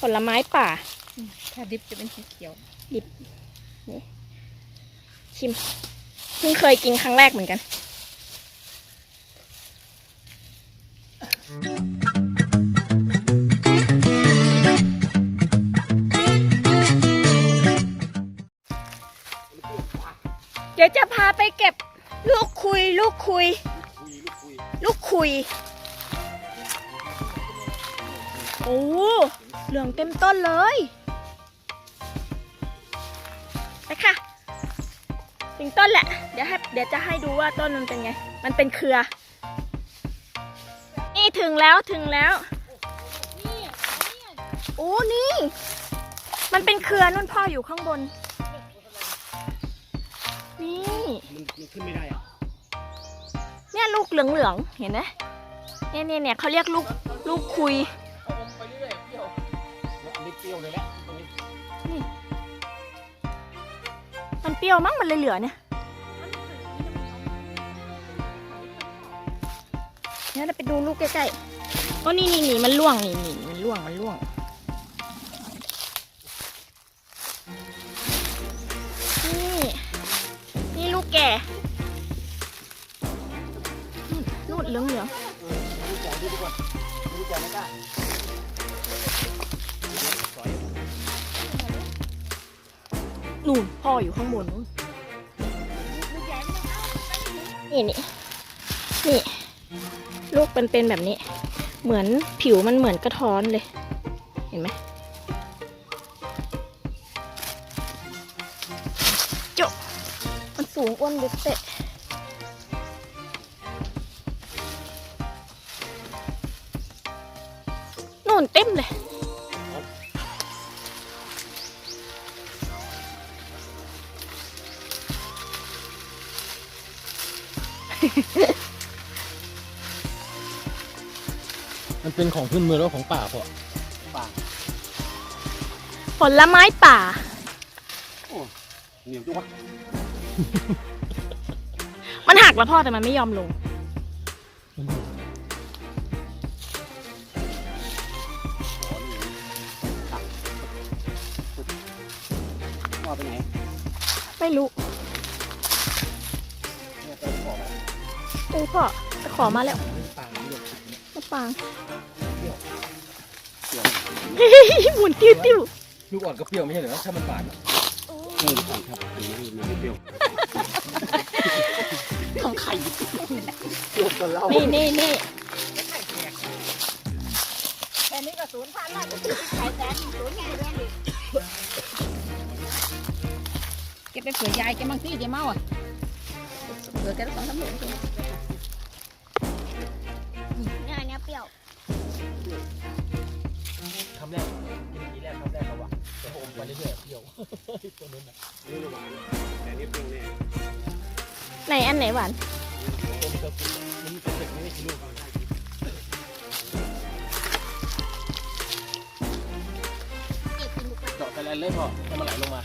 ผลไม้ป่า ถ้าดิบจะเป็นสีเขียวชิม เพิ่งเคยกินครั้งแรกเหมือนกัน เดี๋ยวจะพาไปเก็บลูกคุย ลูกคุย ลูกคุย โอ้ เหลืองเต็มต้นเลยไปค่ะถึงต้นแหละ เดี๋ยวให้เดี๋ยวจะให้ดูว่าต้นมันเป็นไง มันเป็นเครือ นี่ถึงแล้วถึงแล้วโอ้นี่ มันเป็นเครือนุ่นพ่ออยู่ข้างบน นี่มันมันขึ้นไม่ได้อะเนี่ยลูกเหลืองๆเห็นไหมเนี่ยเนี่ยเนี่ยเขาเรียกลูกลูกคุย รี้ยวเลยแหละตรงนี้มันเปรี้ยวมั้งมันเลยเหลือเนี่ยเดี๋ยวเราไปดูลูกใกล้ๆโอ้นี่นี่นี่มันร่วงนี่นี่มันร่วงมันร่วงนี่นี่ลูกแก่นู่นเหลืองเหลืองเออดูแก่ดูดีกว่าดูกแก่ไม่กล้า นู่นพ่ออยู่ข้างบนนู่นนี่นี่นี่ลูกเป็นเป็นแบบนี้ เหมือนผิวมันเหมือนกระท้อนเลย เห็นไหมจะมันสูงอ้วนเล็กเตะนู่นเต็มเลย มันเป็นของพื้นเมืองแล้วของป่าพอป่าผลไม้ป่าเหนียวจุ๊วะมันหักแล้วพ่อแต่มันไม่ยอมลง ว่าไปไหน ไม่รู้ เอ้ยพ่อจะขอมาแล้วป่าเหนียวมะปางเปรี้ยวหมุนติ้วติ้วลูกอ่อนก็เปรี้ยวไม่ใช่เหรอถ้ามันบาดนี่ลูกอ่อนครับอันนี้มันไม่เปรี้ยวของไข่เปรี้ยวกว่าเรานี่นี่นี่แต่นี่ก็ศูนย์พันละขายแสนศูนย์ใหญ่เลยดิเก็บไปเผื่อยายแกบางที่แกเมาอะเผื่อแกต้องสองสามหมื่นเนี่ยอัน ยๆเปรี้ยวตัวนั้นน่ะนี่หวานแต่นี่เปรี้ยวแน่ไหนอันไหนหวานอมก็กินมันเป็นเด็กไม่ได้กินลูกเจาะไปแล้วเลยพอให้มันไหลลงมา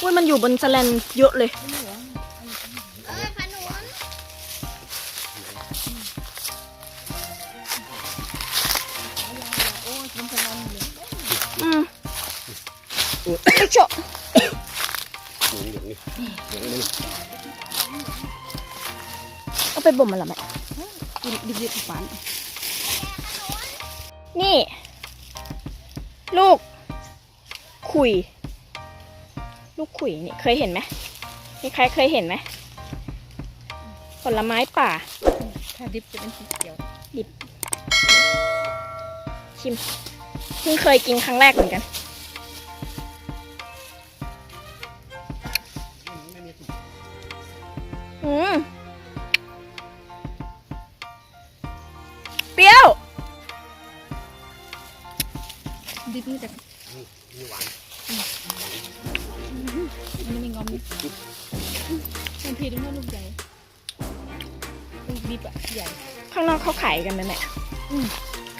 อุ้ยมันอยู่บนสแลนเยอะเลย ไอ้โชะเหลืองนี่เหลืองนี่เอาไปบ่มมันละแม่กินดิบๆหวานนี่ ลูก ขุย ลูกขุยนี่เคยเห็นไหมมีใครเคยเห็นไหมผลไม้ป่า ถ้าดิบจะเป็นสีเขียวชิมเพิ่งเคยกินครั้งแรกเหมือนกัน นี่แต่นี่หวานอันนี้ไม่งอมมันพีตรงนั้นลูกใหญ่ลูกดิบอะใหญ่ ข้างนอกเขาขายกันไหมแม่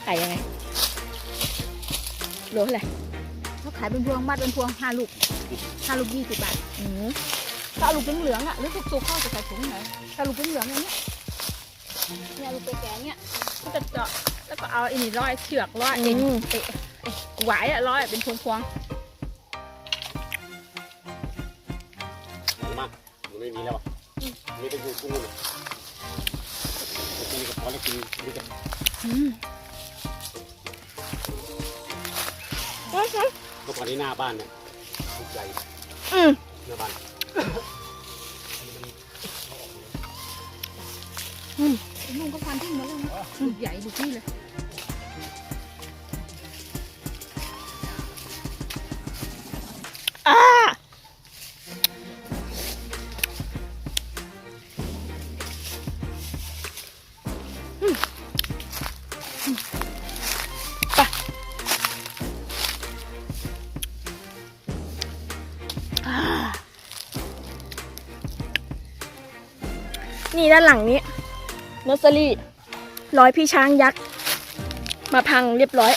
ขายยังไงโลเท่าไหร่เขาขายเป็นพวงมัดเป็นพวงห้าลูกห้าลูกยี่สิบบาทอืมถ้าเอาลูกเหลืองอะหรือสุกๆเข้าจะใส่ถุงไหนถ้าลูกเหลืองอย่างเนี้ยเนี่ยลูกแก่ๆเนี่ยก็จะเจาะแล้วก็เอาอ้นี่ร้อยเชือกร้อยเอ็นเอ๊ะเอ๊ะ หวายอะร้อยเป็นพวงมันมากมันไม่มีแล้วอะมีแต่อยู่กุ้งเลยกินกับพอแล้วกินนี่กับอืมเมื่อก่อนที่หน้าบ้านเนี่ยลูกใหญ่อืมหน้าบ้านๆลุงก็ฟันทิ้งหมดแล้วนะลูกใหญ่ลูกนี่เลย นี่ด้านหลังนี้เนอร์เซอรี่ร้อยพี่ช้างยักษ์ มาพังเรียบร้อย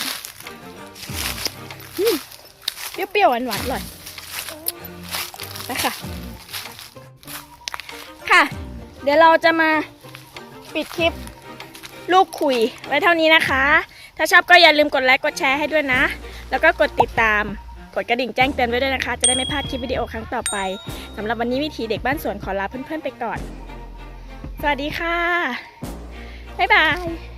อืมเปรี้ยวๆหวานๆอร่อยนะคะค่ะ เดี๋ยวเราจะมาปิดคลิปลูกคุยไว้เท่านี้นะคะ ถ้าชอบก็อย่าลืมกดไลค์กดแชร์ให้ด้วยนะ แล้วก็กดติดตาม กดกระดิ่งแจ้งเตือนไว้ด้วยนะคะ จะได้ไม่พลาดคลิปวิดีโอครั้งต่อไปสำหรับวันนี้วิถีเด็กบ้านสวนขอลาเพื่อนๆไปก่อน สวัสดีค่ะ บ๊ายบาย